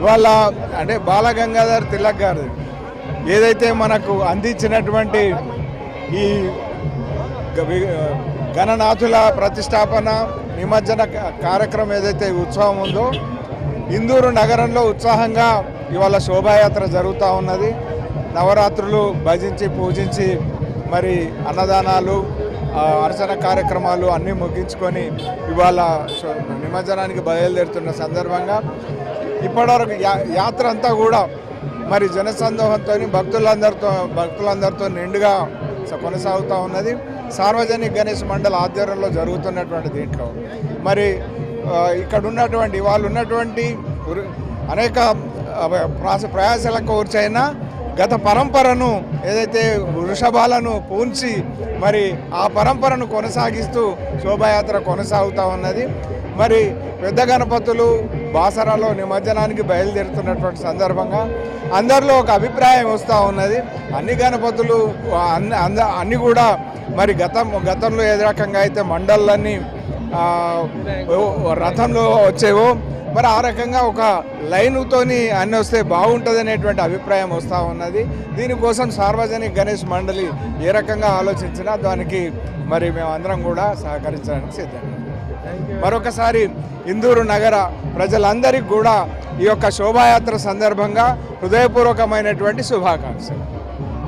ఇవాళ అంటే బాలగంగాధర్ తిలక్ గారు ఏదైతే మనకు అందించినటువంటి ఈ గణనాథుల ప్రతిష్టాపన నిమజ్జన కార్యక్రమం ఏదైతే ఉత్సవం ఉందో ఇందూరు నగరంలో ఉత్సాహంగా ఇవాళ శోభాయాత్ర జరుగుతూ ఉన్నది. నవరాత్రులు భజించి పూజించి మరి అన్నదానాలు అర్చన కార్యక్రమాలు అన్నీ ముగించుకొని ఇవాళ నిమజ్జనానికి బయలుదేరుతున్న సందర్భంగా ఇప్పటివరకు యా- యాత్ర అంతా కూడా మరి జనసందోహంతో భక్తులందరితో భక్తులందరితో నిండుగా కొనసాగుతూ ఉన్నది. సార్వజనిక గణేష్ మండలి ఆధ్వర్యంలో జరుగుతున్నటువంటి దీంట్లో. మరి ఇక్కడ ఉన్నటువంటి వాళ్ళు ఉన్నటువంటి అనేక ప్రయాసలకు ఊర్చైనా గత పరంపరను ఏదైతే వృషభాలను పూంచి మరి ఆ పరంపరను కొనసాగిస్తూ శోభాయాత్ర కొనసాగుతూ ఉన్నది. మరి పెద్ద గణపతులు బాసరాలో నిమజ్జనానికి బయలుదేరుతున్నటువంటి సందర్భంగా అందరిలో ఒక అభిప్రాయం వస్తూ ఉన్నది. అన్ని గణపతులు అన్ని అంద అన్ని కూడా మరి గతం గతంలో ఏ రకంగా అయితే మండళ్ళన్నీ రథంలో వచ్చేవో మరి ఆ రకంగా ఒక లైన్తోని అన్నీ వస్తే బాగుంటుంది అనేటువంటి అభిప్రాయం వస్తూ ఉన్నది. దీనికోసం సార్వజనిక గణేష్ మండలి ఏ రకంగా ఆలోచించినా దానికి మరి మేమందరం కూడా సహకరించడానికి సిద్ధంగా మరొకసారి ఇందూరు నగర ప్రజలందరికీ కూడా ఈ యొక్క శోభాయాత్ర సందర్భంగా హృదయపూర్వకమైనటువంటి శుభాకాంక్షలు.